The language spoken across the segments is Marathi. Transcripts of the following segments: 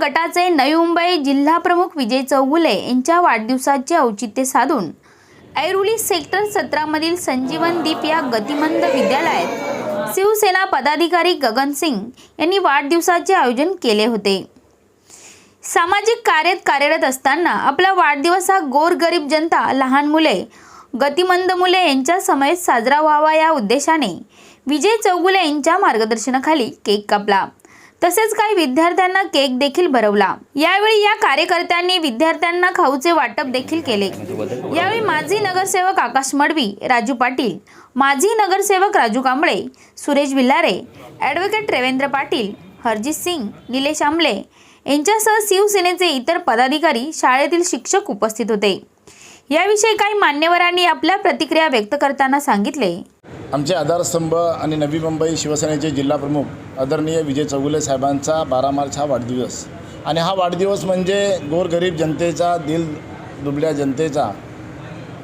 गटाचे नवी मुंबई जिल्हा प्रमुख विजय चौगुले यांच्या वाढदिवसाचे औचित्य साधून ऐरोली सेक्टर सतरामधील संजीवन दीप या गतिमंद विद्यालयात शिवसेना पदाधिकारी गगन सिंग यांनी वाढदिवसाचे आयोजन केले होते. सामाजिक कार्यात कार्यरत असताना आपला वाढदिवस हा गोरगरीब जनता लहान मुले गतिमंद मुले यांच्या समयेत साजरा व्हावा या उद्देशाने विजय चौगुले यांच्या मार्गदर्शनाखाली केक कापला. तसेच काही विद्यार्थ्यांना केक देखील भरवला यावेळी या कार्यकर्त्यांनी विद्यार्थ्यांना खाऊचे वाटप देखील केले. यावेळी माजी नगरसेवक आकाश मडवी राजू पाटील माजी नगरसेवक राजू कांबळे सुरेश विल्लारे ॲडव्होकेट रेवेंद्र पाटील हरजित सिंग निलेश आंबले यांच्यासह शिवसेनेचे इतर पदाधिकारी शाळेतील शिक्षक उपस्थित होते. याविषयी काही मान्यवरांनी आपल्या प्रतिक्रिया व्यक्त करताना सांगितले. आमचे आधारस्तंभ आणि नवी मुंबई शिवसेनेचे जिल्हाप्रमुख आदरणीय विजय चौगुले साहेबांचा बारा मार्च हा वाढदिवस. आणि हा वाढदिवस म्हणजे गोरगरीब जनतेचा दिल दुबल्या जनतेचा.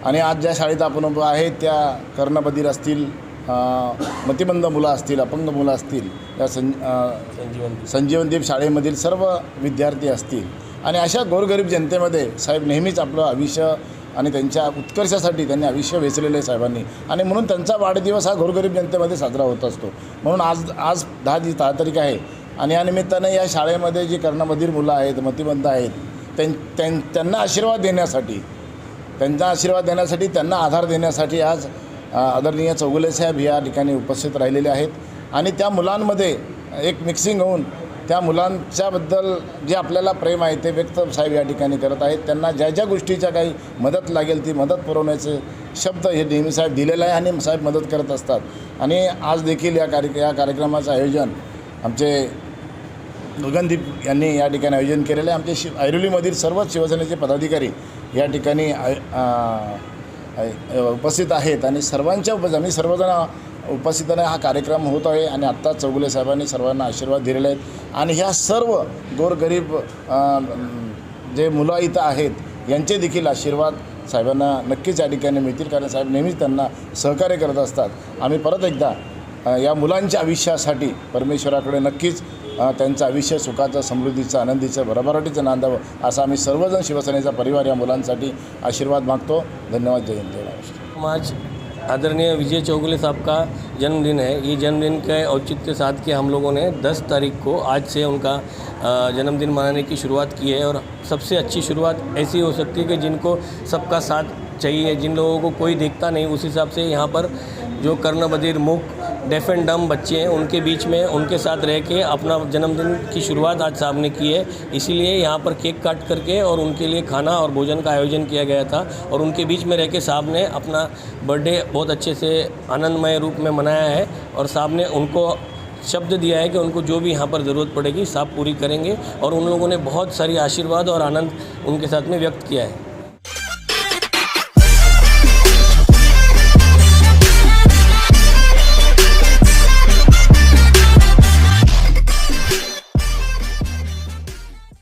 आणि आज ज्या शाळेत आपण उभं आहे त्या कर्णबधीर असतील मतिबंध मतिमंद मुलं असतील अपंग मुलं असतील या सं संजीवनदीप संजीवनदीप शाळेमधील सर्व विद्यार्थी असतील. आणि अशा गोरगरीब जनतेमध्ये साहेब नेहमीच आपलं आयुष्य आणि त्यांच्या उत्कर्षासाठी त्यांनी आयुष्य वेचलेलं आहे साहेबांनी. आणि म्हणून त्यांचा वाढदिवस हा गोरगरीब जनतेमध्ये साजरा होत असतो. म्हणून आज आज दहा दिवस दहा तारीख आहे. आणि या निमित्ताने या शाळेमध्ये जी कर्णबधीर मुलं आहेत मतिबंध आहेत त्यां त्यां त्यांना आशीर्वाद देण्यासाठी त्यांचा आशीर्वाद देण्यासाठी त्यांना आधार देण्यासाठी आज आदरणीय चौगुले साहेब या ठिकाणी उपस्थित राहिलेले आहेत. आणि त्या मुलांमध्ये एक मिक्सिंग होऊन त्या मुलांच्याबद्दल जे आपल्याला प्रेम आहे ते व्यक्त साहेब या ठिकाणी करत आहेत. त्यांना ज्या ज्या गोष्टीच्या काही मदत लागेल ती मदत पुरवण्याचे शब्द हे नेहमी साहेब दिलेलं आहे आणि साहेब मदत करत असतात. आणि आज देखील या कार्य या कार्यक्रमाचं आयोजन आमचे गगनदीप यांनी या ठिकाणी आयोजन केलेलं आहे. आमचे शि ऐरोलीमधील सर्वच शिवसेनेचे पदाधिकारी या ठिकाणी आय- उपस्थित आहेत आणि सर्वांच्या उपस्थित आम्ही सर्वजण उपस्थितीने हा कार्यक्रम होत आहे आणि आत्ता चौगुले साहेबांनी सर्वांना आशीर्वाद दिलेले आहेत. आणि ह्या सर्व गोरगरीब जे मुलं इथं आहेत यांचे देखील आशीर्वाद साहेबांना नक्कीच या ठिकाणी मिळतील. कारण साहेब नेहमीच त्यांना सहकार्य करत असतात. आम्ही परत एकदा या मुलांच्या आयुष्यासाठी परमेश्वराकडे नक्कीच त्यांचं आयुष्य सुखाचं समृद्धीचं आनंदीचं भरभराटीचं नांदावं असा आम्ही सर्वजण शिवसेनेचा परिवार या मुलांसाठी आशीर्वाद मागतो. धन्यवाद. जय हिंद. जय महाराष्ट्र. आदरणीय विजय चौगुले साहब का जन्मदिन है। ये जन्मदिन के औचित्य साथ के हम लोगों ने 10 तारीख को आज से उनका जन्मदिन मनाने की शुरुआत की है और सबसे अच्छी शुरुआत ऐसी हो सकती है कि जिनको सबका साथ चाहिए, जिन लोगों को कोई देखता नहीं, उस हिसाब से यहाँ पर जो कर्ण बधिर मुख डेफ एंड डम बच्चे हैं, उनके बीच में उनके साथ रह के अपना जन्मदिन की शुरुआत आज साहब ने की है। इसीलिए यहाँ पर केक काट करके और उनके लिए खाना और भोजन का आयोजन किया गया था और उनके बीच में रह के साहब ने अपना बर्थडे बहुत अच्छे से आनंदमय रूप में मनाया है और साहब ने उनको शब्द दिया है कि उनको जो भी यहाँ पर ज़रूरत पड़ेगी साहब पूरी करेंगे और उन लोगों ने बहुत सारी आशीर्वाद और आनंद उनके साथ में व्यक्त किया है।